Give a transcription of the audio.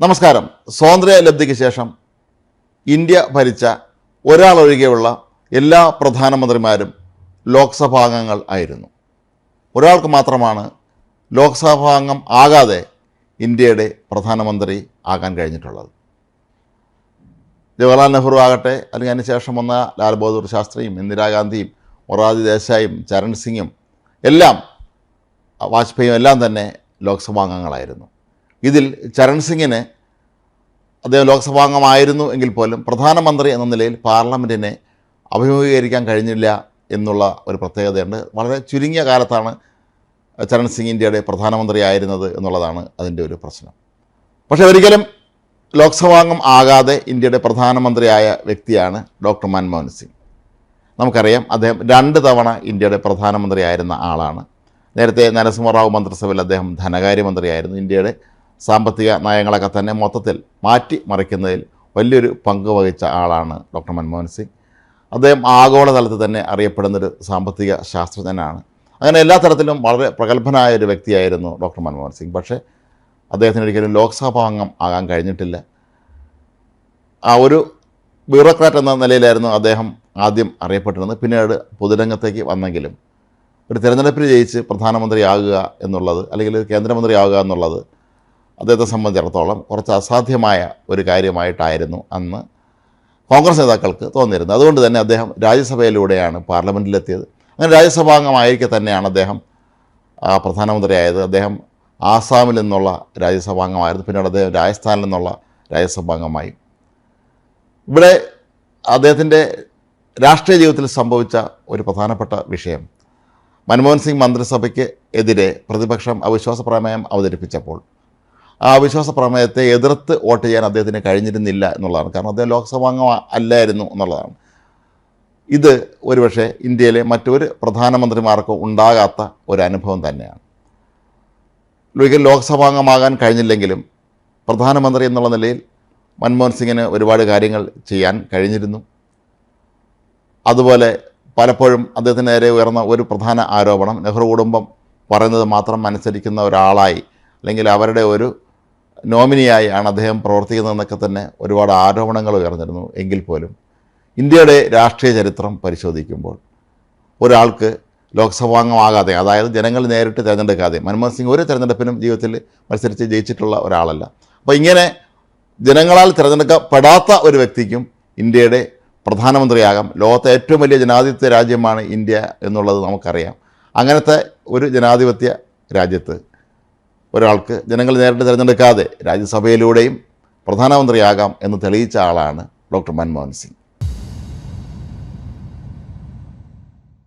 നമസ്കാരം. സ്വാതന്ത്ര്യ ലബ്ധിക്ക് ശേഷം ഇന്ത്യ ഭരിച്ച ഒരാളൊഴികെയുള്ള എല്ലാ പ്രധാനമന്ത്രിമാരും ലോക്സഭാംഗങ്ങൾ ആയിരുന്നു. ഒരാൾക്ക് മാത്രമാണ് ലോക്സഭാംഗം ആകാതെ ഇന്ത്യയുടെ പ്രധാനമന്ത്രി ആകാൻ കഴിഞ്ഞിട്ടുള്ളത്. ജവഹർലാൽ നെഹ്റു ആകട്ടെ അല്ലെങ്കിൽ അതിനുശേഷം വന്ന ലാൽ ബഹദൂർ ശാസ്ത്രിയും ഇന്ദിരാഗാന്ധിയും മൊറാർജി ദേശായും ചരൺ സിംഗും എല്ലാം വാജ്പേയും എല്ലാം തന്നെ ലോക്സഭാംഗങ്ങളായിരുന്നു ഇതിൽ ചരൺ സിംഗിന് അദ്ദേഹം ലോക്സഭാംഗമായിരുന്നു എങ്കിൽ പോലും പ്രധാനമന്ത്രി എന്ന നിലയിൽ പാർലമെന്റിനെ അഭിമുഖീകരിക്കാൻ കഴിഞ്ഞില്ല എന്നുള്ള ഒരു പ്രത്യേകതയുണ്ട്. വളരെ ചുരുങ്ങിയ കാലത്താണ് ചരൺ സിംഗ് ഇന്ത്യയുടെ പ്രധാനമന്ത്രിയായിരുന്നത് എന്നുള്ളതാണ് അതിന്റെ ഒരു പ്രശ്നം. പക്ഷേ ഒരിക്കലും ലോക്സഭാംഗം ആകാതെ ഇന്ത്യയുടെ പ്രധാനമന്ത്രിയായ വ്യക്തിയാണ് ഡോക്ടർ മൻമോഹൻ സിംഗ്. നമുക്കറിയാം അദ്ദേഹം രണ്ട് തവണ ഇന്ത്യയുടെ പ്രധാനമന്ത്രിയായിരുന്ന ആളാണ്. നേരത്തെ നരസിംഹറാവു മന്ത്രിസഭയിൽ അദ്ദേഹം ധനകാര്യമന്ത്രിയായിരുന്നു. ഇന്ത്യയുടെ സാമ്പത്തിക നയങ്ങളൊക്കെ തന്നെ മൊത്തത്തിൽ മാറ്റി മറിക്കുന്നതിൽ വലിയൊരു പങ്ക് വഹിച്ച ആളാണ് ഡോക്ടർ മൻമോഹൻ സിംഗ്. അദ്ദേഹം ആഗോളതലത്തിൽ തന്നെ അറിയപ്പെടുന്നൊരു സാമ്പത്തിക ശാസ്ത്രജ്ഞനാണ്. അങ്ങനെ എല്ലാ തരത്തിലും വളരെ പ്രഗത്ഭനായ ഒരു വ്യക്തിയായിരുന്നു ഡോക്ടർ മൻമോഹൻ സിംഗ്. പക്ഷേ അദ്ദേഹത്തിന് ഒരിക്കലും ലോക്സഭാ അംഗം ആകാൻ കഴിഞ്ഞിട്ടില്ല. ആ ഒരു ബ്യൂറോക്രാറ്റ് എന്ന നിലയിലായിരുന്നു അദ്ദേഹം ആദ്യം അറിയപ്പെട്ടിരുന്നത്. പിന്നീട് പൊതുരംഗത്തേക്ക് വന്നെങ്കിലും ഒരു തിരഞ്ഞെടുപ്പിൽ ജയിച്ച് പ്രധാനമന്ത്രിയാകുക എന്നുള്ളത് അല്ലെങ്കിൽ കേന്ദ്രമന്ത്രി കേന്ദ്രമന്ത്രിയാകുക എന്നുള്ളത് അദ്ദേഹത്തെ സംബന്ധിച്ചിടത്തോളം കുറച്ച് അസാധ്യമായ ഒരു കാര്യമായിട്ടായിരുന്നു അന്ന് കോൺഗ്രസ് നേതാക്കൾക്ക് തോന്നിയിരുന്നത്. അതുകൊണ്ട് തന്നെ അദ്ദേഹം രാജ്യസഭയിലൂടെയാണ് പാർലമെന്റിലെത്തിയത് അങ്ങനെ രാജ്യസഭാംഗമായിരിക്കെ തന്നെയാണ് അദ്ദേഹം പ്രധാനമന്ത്രിയായത്. അദ്ദേഹം ആസാമിൽ നിന്നുള്ള രാജ്യസഭാംഗമായിരുന്നു പിന്നീട് അദ്ദേഹം രാജസ്ഥാനിൽ നിന്നുള്ള രാജ്യസഭാംഗമായി ഇവിടെ അദ്ദേഹത്തിന്റെ രാഷ്ട്രീയ ജീവിതത്തിൽ സംഭവിച്ച ഒരു പ്രധാനപ്പെട്ട വിഷയം. മൻമോഹൻ സിംഗ് മന്ത്രിസഭയ്ക്ക് എതിരെ പ്രതിപക്ഷം അവിശ്വാസ പ്രമേയം അവതരിപ്പിച്ചപ്പോൾ ആ വിശ്വാസ പ്രമേയത്തെ എതിർത്ത് വോട്ട് ചെയ്യാൻ അദ്ദേഹത്തിന് കഴിഞ്ഞിരുന്നില്ല എന്നുള്ളതാണ്. കാരണം അദ്ദേഹം ലോക്സഭാംഗം അല്ലായിരുന്നു എന്നുള്ളതാണ്. ഇത് ഒരുപക്ഷെ ഇന്ത്യയിലെ മറ്റൊരു പ്രധാനമന്ത്രിമാർക്കും ഉണ്ടാകാത്ത ഒരു അനുഭവം തന്നെയാണ്. ഒരിക്കൽ ലോക്സഭാംഗമാകാൻ കഴിഞ്ഞില്ലെങ്കിലും പ്രധാനമന്ത്രി എന്നുള്ള നിലയിൽ മൻമോഹൻ സിംഗിന് ഒരുപാട് കാര്യങ്ങൾ ചെയ്യാൻ കഴിഞ്ഞിരുന്നു. അതുപോലെ പലപ്പോഴും അദ്ദേഹത്തിന് നേരെ ഉയർന്ന ഒരു പ്രധാന ആരോപണം നെഹ്റു കുടുംബം പറയുന്നത് മാത്രം അനുസരിക്കുന്ന ഒരാളായി അല്ലെങ്കിൽ അവരുടെ ഒരു നോമിനിയായി ആണ് അദ്ദേഹം പ്രവർത്തിക്കുന്നതെന്നൊക്കെ തന്നെ ഒരുപാട് ആരോപണങ്ങൾ ഉയർന്നിരുന്നു എങ്കിൽ പോലും. ഇന്ത്യയുടെ രാഷ്ട്രീയ ചരിത്രം പരിശോധിക്കുമ്പോൾ ഒരാൾക്ക് ലോക്സഭാംഗമാകാതെ അതായത് ജനങ്ങൾ നേരിട്ട് തിരഞ്ഞെടുക്കാതെ മൻമോഹൻ സിംഗ് ഒരു തിരഞ്ഞെടുപ്പിനും ജീവിതത്തിൽ മത്സരിച്ച് ജയിച്ചിട്ടുള്ള ഒരാളല്ല. അപ്പോൾ ഇങ്ങനെ ജനങ്ങളാൽ തിരഞ്ഞെടുക്കപ്പെടാത്ത ഒരു വ്യക്തിക്കും ഇന്ത്യയുടെ പ്രധാനമന്ത്രിയാകാം. ലോകത്തെ ഏറ്റവും വലിയ ജനാധിപത്യ രാജ്യമാണ് ഇന്ത്യ എന്നുള്ളത് നമുക്കറിയാം. അങ്ങനത്തെ ഒരു ജനാധിപത്യ രാജ്യത്ത് ഒരാൾക്ക് ജനങ്ങൾ നേരിട്ട് തിരഞ്ഞെടുക്കാതെ രാജ്യസഭയിലൂടെയും പ്രധാനമന്ത്രിയാകാം എന്ന് തെളിയിച്ച ആളാണ് ഡോക്ടർ മൻമോഹൻ സിംഗ്.